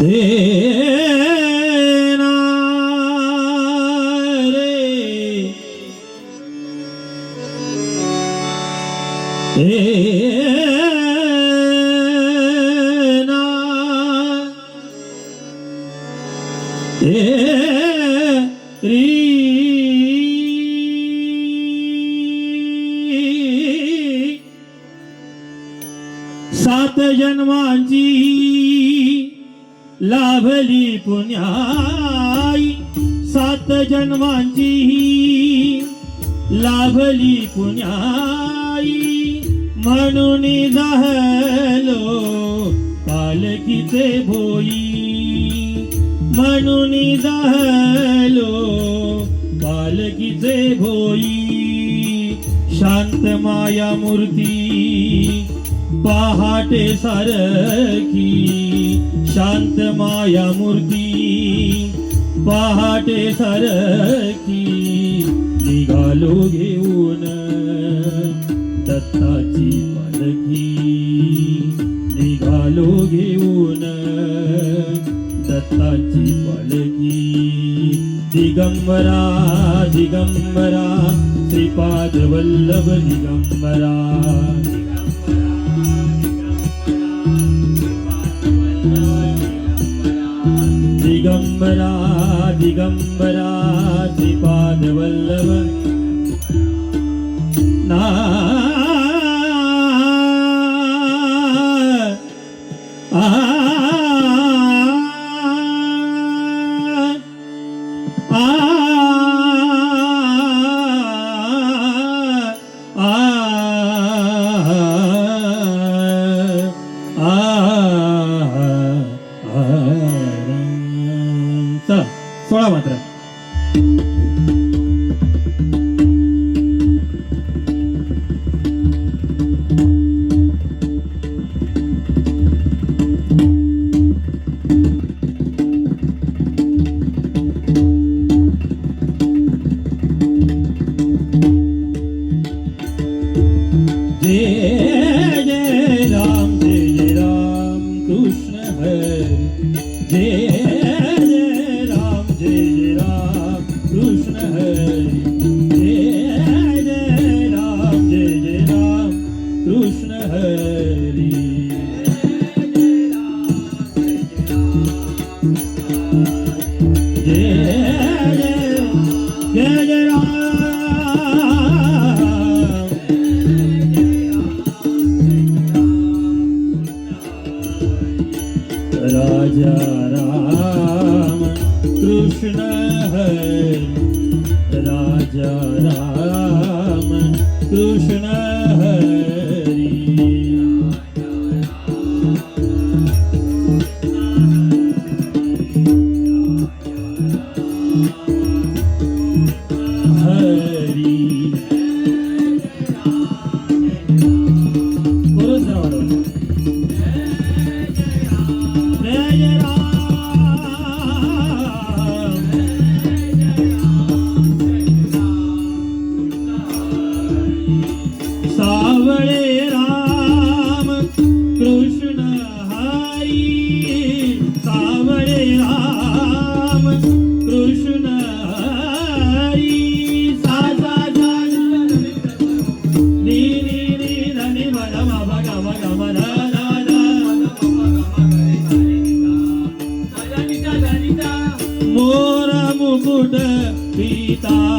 Yeah. लाभली पुण्याई. सात जन्मांची लाभली पुण्याई. म्हणून झालो पालखीचे भोई. म्हणून झालो पालखीचे भोई. शांत माया मूर्ती पहाटे सारखी. शांत माया मूर्ती पहाटे सारखी निघालो घेऊन दत्ताची पालखी. निघालो घेऊन दत्ताची पालखी. दिगंबरा दिगंबरा श्रीपाद वल्लभ दिगंबरा. दिगम्बरा दिगम्बरा त्रिपादवल्लभ ना yeah. राम कृष्ण सावळे राम कृष्ण हरी सावळे राम कृष्ण हरी सा सा सा नी नी नी ध नि म ध म प ग म ग म ध ध ध मोर मुकुट पीतांबरधारी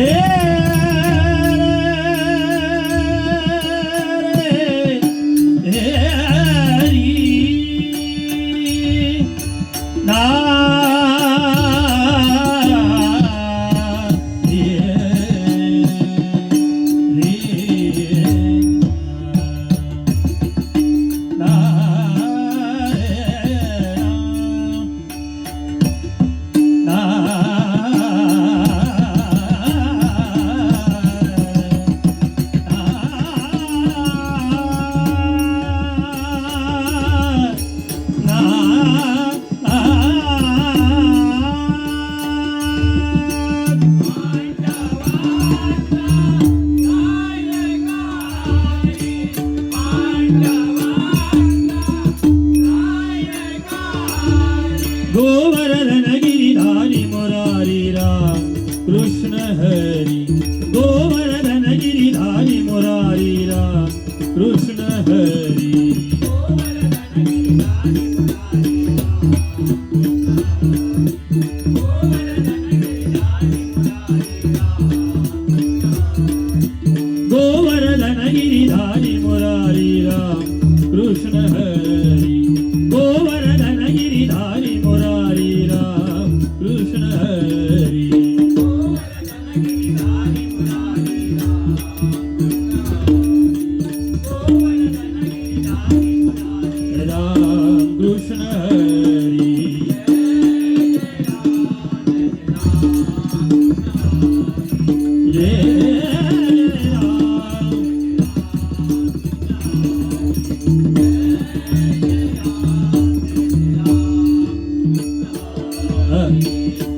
Amen.